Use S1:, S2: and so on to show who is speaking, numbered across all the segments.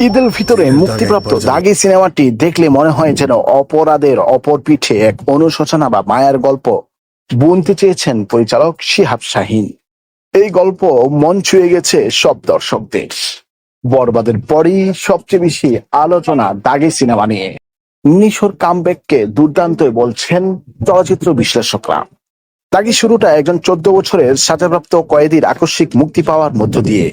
S1: ঈদের ভিতরে মুক্তিপ্রাপ্ত দাগি সিনেমাটি দেখলে মনে হয় যেন অপরাধের অপর পিঠে এক অনুশোচনা বা মায়ার গল্প। বুনতে চেয়েছেন পরিচালক শিহাব শাহিন। এই গল্প মন ছুঁয়ে গেছে সব দর্শকদের। বরবাদের পরই সবচেয়ে বেশি আলোচনা দাগি সিনেমা নিয়ে। নিশোর কামব্যাককে দুর্দান্ত বলছেন চলচ্চিত্র বিশ্লেষকরা। দাগি শুরুটা একজন চোদ্দ বছরের সাজাপ্রাপ্ত কয়েদির আকস্মিক মুক্তি পাওয়ার মধ্য দিয়ে।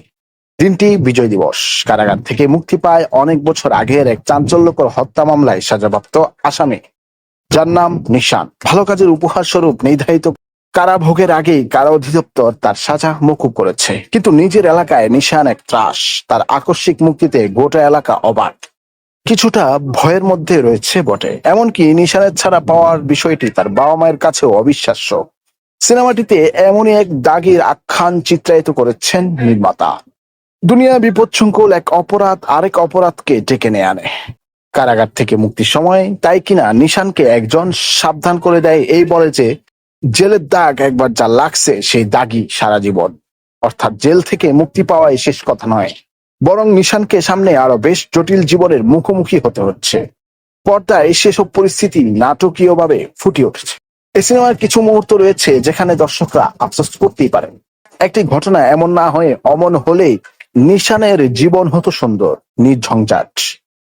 S1: দিনটি বিজয় দিবস। কারাগার থেকে মুক্তি পায় অনেক বছর আগের এক চাঞ্চল্যকর হত্যা মামলায় সাজাপ্রাপ্ত আসামি। যার নাম নিশান। ভালো কাজের উপহার স্বরূপ নির্ধারিত কারাভোগের আগেই কারা অধিদপ্তর তার সাজা মকুব করেছে। কিন্তু নিজের এলাকায় নিশান এক ত্রাস। তার আকস্মিক মুক্তিতে গোটা এলাকা অবাক। কিছুটা ভয়ের মধ্যে রয়েছে বটে। এমনকি নিশানের ছাড়া পাওয়ার বিষয়টি তার বাবা মায়ের কাছেও অবিশ্বাস্য। সিনেমাটিতে এমনই এক দাগের আখ্যান চিত্রায়িত করেছেন নির্মাতা। দুনিয়া বিপদসংকুল এক অপরাধ আরেক অপরাধকে ডেকে নিয়ে আনে। কারাগার থেকে মুক্তির সময় তাই কিনা নিশানকে একজন সাবধান করে দেয়, এই বলে যে, জেলের দাগ একবার যা লাগছে, সেই দাগই সারা জীবন। অর্থাৎ জেল থেকে মুক্তি পাওয়াই শেষ কথা নয়, বরং নিশানকে সামনে আরও বেশ জটিল জীবনের মুখোমুখি হতে হচ্ছে। পর্দায় সেসব পরিস্থিতি নাটকীয়ভাবে ফুটে উঠেছে। এই সিনেমার কিছু মুহূর্ত রয়েছে যেখানে দর্শকরা আফসোস করতেই পারেন। একটি ঘটনা এমন না হয়ে অমন হলেই নিশানের জীবন হতো সুন্দর নির্ঝঞ্ঝাট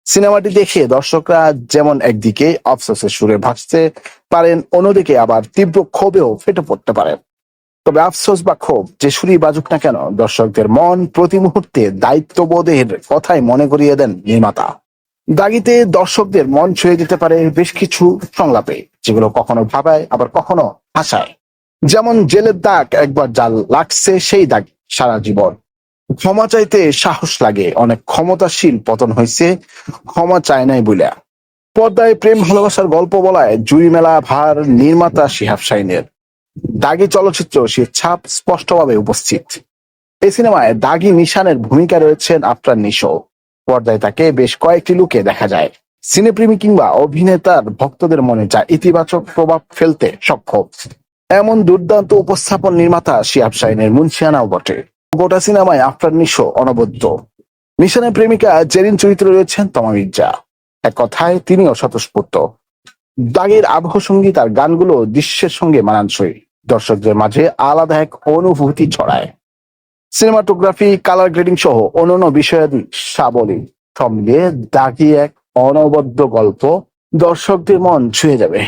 S1: সিনেমাটি দেখে দর্শকরা যেমন একদিকে আফসোসের সুরে ভাসতে পারেন, অন্যদিকে আবার তীব্র ক্ষোভেও ফেটে পড়তে পারেন। তবে আফসোস বা ক্ষোভ, যে সুরি বাজুক না কেন, দর্শকদের মন প্রতি মুহূর্তে দায়িত্ববোধের কথাই মনে করিয়ে দেন নির্মাতা। দাগিতে দর্শকদের মন ছুঁয়ে দিতে পারে বেশ কিছু সংলাপে, যেগুলো কখনো ভাবায়, আবার কখনো হাসায় যেমন জেলের দাগ একবার জাল লাগছে সেই দাগ সারা জীবন। ক্ষমা চাইতে সাহস লাগে, অনেক ক্ষমতাশীল পতন হয়েছে ক্ষমা চায় নাই বলিয়া পর্দায় প্রেম ভালোবাসার গল্প বলায় জুই মেলা ভার নির্মাতা শিহাব শাইনের দাগি চলচ্চিত্র সে ছাপ স্পষ্টভাবে উপস্থিত। এই সিনেমায় দাগি নিশানের ভূমিকা রয়েছেন আফরান নিশো। পর্দায় তাকে বেশ কয়েকটি লুকে দেখা যায়। সিনেপ্রেমী কিংবা অভিনেতার ভক্তদের মনে যা ইতিবাচক প্রভাব ফেলতে সক্ষম। এমন দুর্দান্ত উপস্থাপন নির্মাতা শিয়াব শাইনের মুন্সিয়ানাও বটে। গোটা সিনেমায় আফরান নিশো অনবদ্য। নিশানের প্রেমিকা জেরিন চরিত্রে রয়েছেন তমা মির্জা। এক কথায় তিনিও স্বতঃস্ফূর্ত। দাগের আবহ সংগীত আর গানগুলো দৃশ্যের সঙ্গে মানানসই। দর্শকদের মাঝে আলাদা এক অনুভূতি ছড়ায়। সিনেমাটোগ্রাফি, কালার গ্রেডিং সহ অন্যান্য বিষয়াদি সাবলী। সব মিলিয়ে দাগি এক অনবদ্য গল্প দর্শকদের মন ছুঁয়ে যাবে।